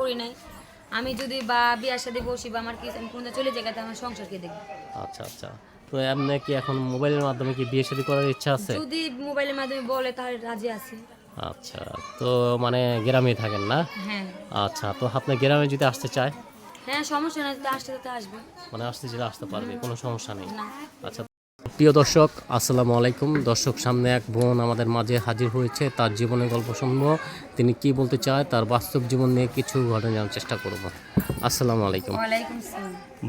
করি নাই। আমি যদি বা বিয়ার সাথে বসি বা আমার কি আমি কোনটা চলে যাই আমার সংসার কে দেখবে? আচ্ছা আচ্ছা। তো এমনি কি এখন মোবাইলের মাধ্যমে কি বিয়ে শাদী করার ইচ্ছা আছে? যদি মোবাইলের মাধ্যমে বলে তাহলে রাজি আছি। আচ্ছা তো মানে গ্রামেই থাকেন না? হ্যাঁ। আচ্ছা তো আপনি গ্রামে যদি আসতে চায়? হ্যাঁ সমস্যা নাই আসতে তো আসবে। মানে আসতে চাইলে আসতে পারবে কোনো সমস্যা নেই। আচ্ছা প্রিয় দর্শক আসসালামু আলাইকুম। দর্শক সামনে এক বোন আমাদের মাঝে হাজির হয়েছে। তার জীবনের গল্প শুনব। তিনি কি বলতে চায় তার বাস্তব জীবন নিয়ে কিছু ঘটনা জানার চেষ্টা করব। আসসালামু আলাইকুম।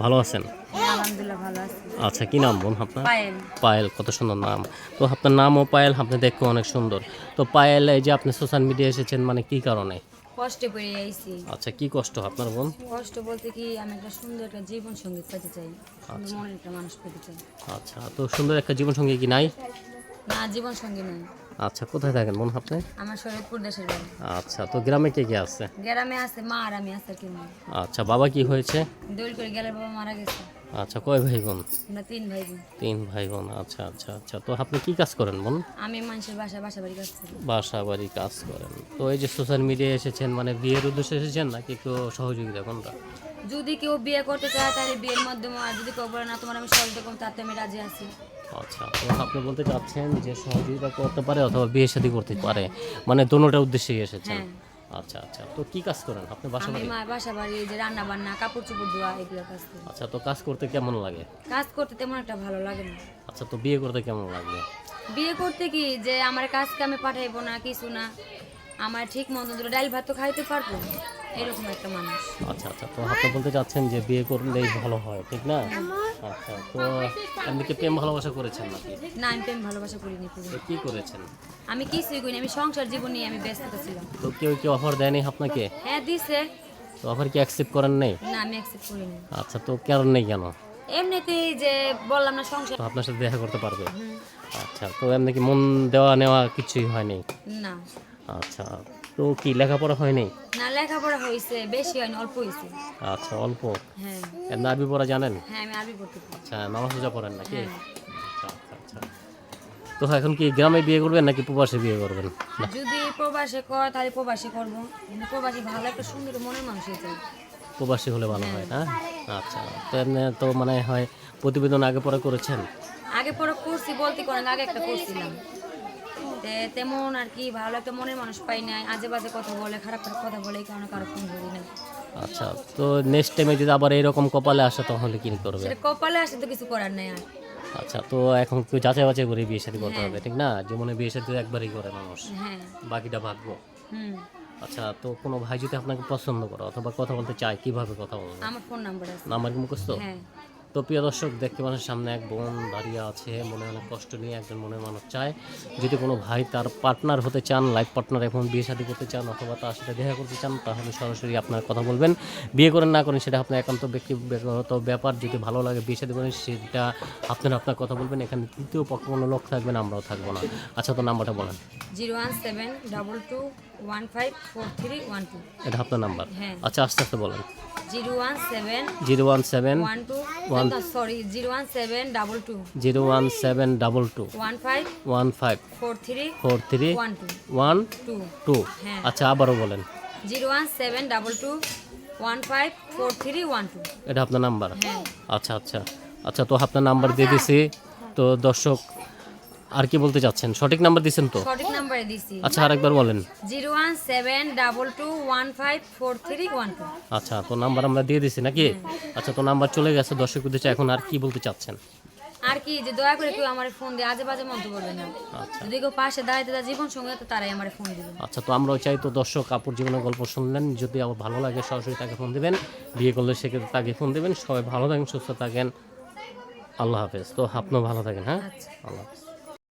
ভালো আছেন? আলহামদুলিল্লাহ ভালো আছি। আচ্ছা কি নাম বোন আপনার? পায়েল। পায়েল কত সুন্দর নাম। তো আপনার নামও পায়েল আপনি দেখতে অনেক সুন্দর। তো পায়েল এই যে আপনি সোশ্যাল মিডিয়া এসেছেন মানে কি কারণে? কষ্টে পড়ে আইছি। আচ্ছা কি কষ্ট? আপনার বোন কষ্ট বলতে কি আমি একটা সুন্দর একটা জীবন সঙ্গী পেতে চাই। সুন্দর মনের একটা মানুষ পেতে চাই। আচ্ছা তো সুন্দর একটা জীবন সঙ্গী কি নাই? না জীবন সঙ্গী নয় আচ্ছা কোথায় থাকেন বোন আপনি? আমার শরীরপুর দেশের বাড়ি। আচ্ছা তো গ্রামে কে কে আছে? গ্রামে আছে মা আর আমি আছে কি মা। আচ্ছা বাবা কি হয়েছে? দোল করে গেলে বাবা মারা গেছে। আচ্ছা কয় ভাই বোন আমরা তিন ভাই বোন তিন ভাই বোন আচ্ছা আচ্ছা আচ্ছা। তো আপনি কি কাজ করেন বোন? আমি মানুষের বাসা বাসা বাড়ি কাজ করি। বাসা বাড়ি কাজ করেন। তো এই যে সোশ্যাল মিডিয়ায় এসেছেন মানে বিয়ের উদ্দেশ্যে এসেছেন নাকি কেউ সহযোগিতা কোনটা যদি কেউ বিয়ে করতে চায় তাহলে বিয়ের মাধ্যমে আর যদি কেউ বলে না তোমার আমি সহযোগিতা করব তাতে আমি রাজি আছি। আচ্ছা তো আপনি বলতে চাচ্ছেন যে সহযোগিতা করতে পারে অথবা বিয়ে শাদী করতে পারে? মানে দোনোটার উদ্দেশ্যেই এসেছেন। হ্যাঁ। আচ্ছা আচ্ছা। তো কি কাজ করেন? আপনি বাসা বাড়ি? মা বাসা বাড়ি এই যে রান্না বান্না কাপড় চোপড় ধোয়া এগুলো কাজ করি। আচ্ছা তো কাজ করতে কেমন লাগে? কাজ করতে তেমন একটা ভালো লাগে না। আচ্ছা তো বিয়ে করতে কেমন লাগবে বিয়ে করতে কি যে আমার কাজকে আমি পাঠাইবো না কিছু না আমার ঠিক মতো দুটো ডাল ভাত তো খাইতে পারব এরকম একটা মানুষ। আচ্ছা আচ্ছা। তো আপনি বলতে চাচ্ছেন যে বিয়ে করলেই ভালো হয় ঠিক না? আচ্ছা তো আপনি কি প্রেম ভালোবাসা করেছেন নাকি? না আমি প্রেম ভালোবাসা করিনি পুরো তো কি করেছেন? আমি কিছুই করিনি আমি সংসার জীবন নিয়ে আমি ব্যস্ত ছিলাম। তো কেউ কি অফার দেয়নি আপনাকে? হ্যাঁ দিছে। তো অফার কি অ্যাকসেপ্ট করেন নেই? না আমি অ্যাকসেপ্ট করিনি। আচ্ছা তো কারণ নেই কেন? এমনিতেই যে বললাম না সংসার তো আপনার সাথে দেখা করতে পারবে। আচ্ছা তো এমনি কি মন দেওয়া নেওয়া কিছুই হয়নি? না। আচ্ছা তো কি লেখাপড়া হয়নি? না লেখাপড়া হয়েছে বেশি হয়নি অল্প হয়েছে। আচ্ছা অল্প? হ্যাঁ। এমনি আরবি পড়া জানেন? হ্যাঁ আমি আরবি পড়তে পারি। আচ্ছা নামাজ পূজা পড়েন নাকি? হ্যাঁ। আচ্ছা আচ্ছা আচ্ছা। তো এখন কি গ্রামে বিয়ে করবেন নাকি প্রবাসে বিয়ে করবেন? যদি প্রবাসে কর তাহলে প্রবাসে করব। কিন্তু প্রবাসী ভালো একটা সুন্দর মনের মানুষ হয়ে যায় প্রবাসী হলে ভালো হয় না আচ্ছা তো এমনি তো মানে হয় প্রতিবেদন আগে পরে করেছেন? আগে পরে করছি বলতে করেন আগে একটা করছিলাম। তেমন আর কি ভালো একটা মনের মানুষ পাই নাই। আজে বাজে কথা বলে খারাপ খারাপ কথা বলে এই কারণে কারও ফোন ধরি না আচ্ছা তো নেক্সট টাইমে যদি আবার এরকম কপালে আসে তাহলে কি করবে? সেটা কপালে আসে তো কিছু করার নাই আর। আচ্ছা তো এখন কেউ যাচাই বাছাই করে বিয়ে শাদী করতে হবে ঠিক না? জীবনে বিয়ে শাদী একবারই করে মানুষ। হ্যাঁ। বাকিটা ভাগ্য। হুম। আচ্ছা তো কোনো ভাই যদি আপনাকে পছন্দ করে অথবা কথা বলতে চায় কীভাবে কথা বলবে? আমার ফোন নাম্বার আছে। নাম্বার কি মুখস্থ? হ্যাঁ। তো প্রিয় দর্শক দেখতে পাচ্ছেন সামনে এক বোন দাঁড়িয়ে আছে মনে অনেক কষ্ট নিয়ে একজন মনের মানুষ চায়। যদি কোনো ভাই তার পার্টনার হতে চান লাইফ পার্টনার এখন বিয়ে শাদী করতে চান অথবা তার সাথে দেখা করতে চান তাহলে সরাসরি আপনার কথা বলবেন। বিয়ে করেন না করেন সেটা আপনার একান্ত ব্যক্তিগত ব্যাপার। যদি ভালো লাগে বিয়ে শাদী করেন সেটা আপনার আপনার কথা বলবেন। এখানে তৃতীয় পক্ষ কোনো লোক থাকবেন আমরাও থাকব না। আচ্ছা তো নাম্বারটা বলেন। Zero one seven double two one five four three one two. এটা আপনার নাম্বার। হ্যাঁ। আচ্ছা আস্তে আস্তে বলেন। Zero one seven zero one seven one two sorry zero one seven double two zero one seven double two one five one five four three four three one two. One two. Two হ্যাঁ। আচ্ছা আবারও বলেন। Zero one seven double two one five four three one two. এটা আপনার number? হ্যাঁ। আচ্ছা আচ্ছা। আচ্ছা তো আপনার নাম্বার দিয়ে দিছি। তো দর্শক আর কি বলতে চাচ্ছেন? সঠিক নাম্বার দিয়েছেন তো? সঠিক নাম্বারে দিছি। আচ্ছা আরেকবার বলেন। Zero one seven double two one five four three one two. আচ্ছা তো নাম্বার আমরা দিয়ে দিছি নাকি? আচ্ছা তো নাম্বার চলে গেছে দর্শক উদ্দেশ্যে এখন আর কি বলতে চাচ্ছেন? আর কি যে দয়া করে কেউ আমার ফোন দিয়ে আজে বাজে মন্তব্য করবে না। আচ্ছা। যদি কেউ পাশে দাঁড়াইতে তার জীবন সঙ্গে তো তারাই আমার ফোন দিবে। আচ্ছা তো আমরাও চাই তো দর্শক আপুর জীবনের গল্প শুনলেন। যদি আবার ভালো লাগে সরাসরি তাকে ফোন দেবেন। বিয়ে করলে সেক্ষেত্রে তাকে ফোন দেবেন। সবাই ভালো থাকেন সুস্থ থাকেন। আল্লাহ হাফেজ। তো আপনিও ভালো থাকেন হ্যাঁ? আচ্ছা। আল্লাহ হাফেজ।